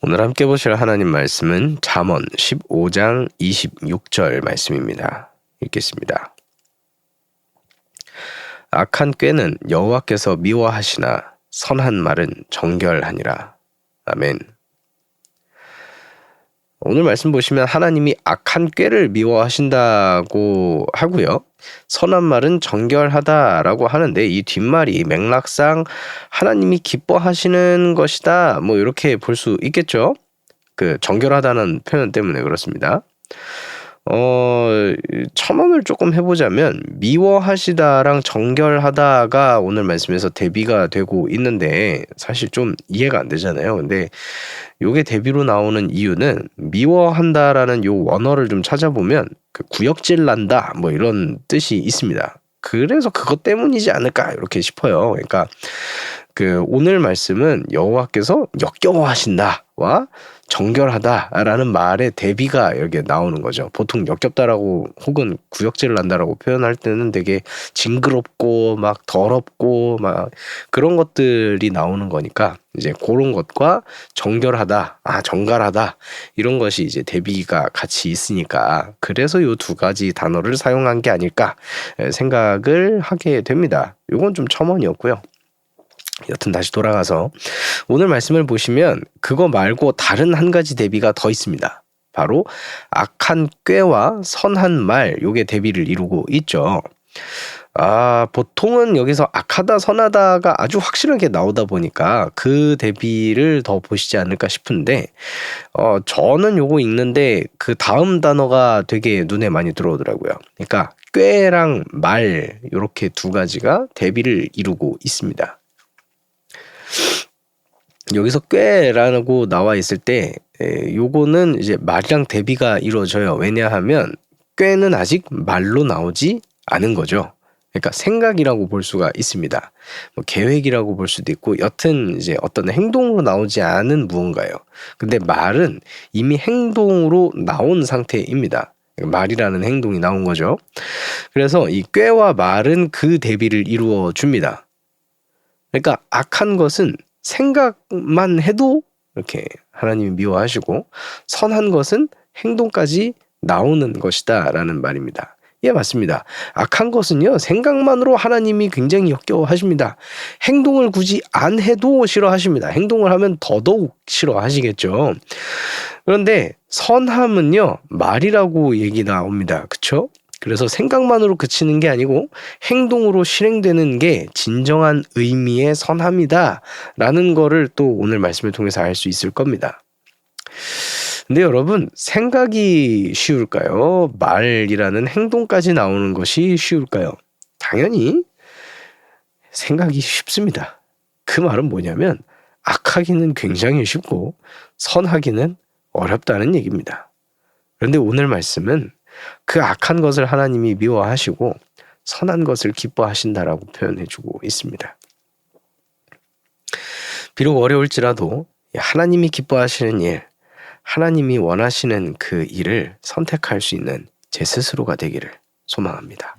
오늘 함께 보실 하나님 말씀은 잠언 15장 26절 말씀입니다. 읽겠습니다. 악한 꾀는 여호와께서 미워하시나 선한 말은 정결하니라. 아멘. 오늘 말씀 보시면 하나님이 악한 꾀를 미워하신다고 하고요. 선한 말은 정결하다라고 하는데 이 뒷말이 맥락상 하나님이 기뻐하시는 것이다. 뭐 이렇게 볼 수 있겠죠. 그 정결하다는 표현 때문에 그렇습니다. 어, 첨언을 조금 해보자면 미워하시다랑 정결하다가 오늘 말씀에서 대비가 되고 있는데 사실 좀 이해가 안 되잖아요. 근데 요게 대비로 나오는 이유는 미워한다라는 요 원어를 좀 찾아보면 그 구역질 난다 뭐 이런 뜻이 있습니다. 그래서 그것 때문이지 않을까 이렇게 싶어요. 그러니까 그 오늘 말씀은 여호와께서 역겨워하신다와 정결하다라는 말의 대비가 이렇게 나오는 거죠. 보통 역겹다라고 혹은 구역질을 난다라고 표현할 때는 되게 징그럽고 막 더럽고 막 그런 것들이 나오는 거니까 이제 그런 것과 정결하다, 아 정갈하다 이런 것이 이제 대비가 같이 있으니까 그래서 요 두 가지 단어를 사용한 게 아닐까 생각을 하게 됩니다. 요건 좀 첨언이었고요. 여튼 다시 돌아가서 오늘 말씀을 보시면 그거 말고 다른 한 가지 대비가 더 있습니다. 바로 악한 꾀와 선한 말 요게 대비를 이루고 있죠. 아, 보통은 여기서 악하다, 선하다가 아주 확실하게 나오다 보니까 그 대비를 더 보시지 않을까 싶은데, 어, 저는 요거 읽는데 그 다음 단어가 되게 눈에 많이 들어오더라고요. 그러니까 꾀랑 말, 요렇게 두 가지가 대비를 이루고 있습니다. 여기서 꽤라고 나와 있을 때 에, 요거는 이제 말이랑 대비가 이루어져요. 왜냐하면 꽤는 아직 말로 나오지 않은 거죠. 그러니까 생각이라고 볼 수가 있습니다. 뭐 계획이라고 볼 수도 있고 여튼 이제 어떤 행동으로 나오지 않은 무언가예요. 근데 말은 이미 행동으로 나온 상태입니다. 말이라는 행동이 나온 거죠. 그래서 이 꾀와 말은 그 대비를 이루어 줍니다. 그러니까 악한 것은 생각만 해도 이렇게 하나님이 미워하시고 선한 것은 행동까지 나오는 것이다라는 말입니다. 예, 맞습니다. 악한 것은요, 생각만으로 하나님이 굉장히 역겨워하십니다. 행동을 굳이 안 해도 싫어하십니다. 행동을 하면 더더욱 싫어하시겠죠. 그런데 선함은요, 말이라고 얘기 나옵니다. 그쵸? 그래서 생각만으로 그치는 게 아니고 행동으로 실행되는 게 진정한 의미의 선함이다. 라는 거를 또 오늘 말씀을 통해서 알 수 있을 겁니다. 근데 여러분, 생각이 쉬울까요? 말이라는 행동까지 나오는 것이 쉬울까요? 당연히 생각이 쉽습니다. 그 말은 뭐냐면 악하기는 굉장히 쉽고 선하기는 어렵다는 얘기입니다. 그런데 오늘 말씀은 그 악한 것을 하나님이 미워하시고 선한 것을 기뻐하신다라고 표현해주고 있습니다. 비록 어려울지라도 하나님이 기뻐하시는 일, 하나님이 원하시는 그 일을 선택할 수 있는 제 스스로가 되기를 소망합니다.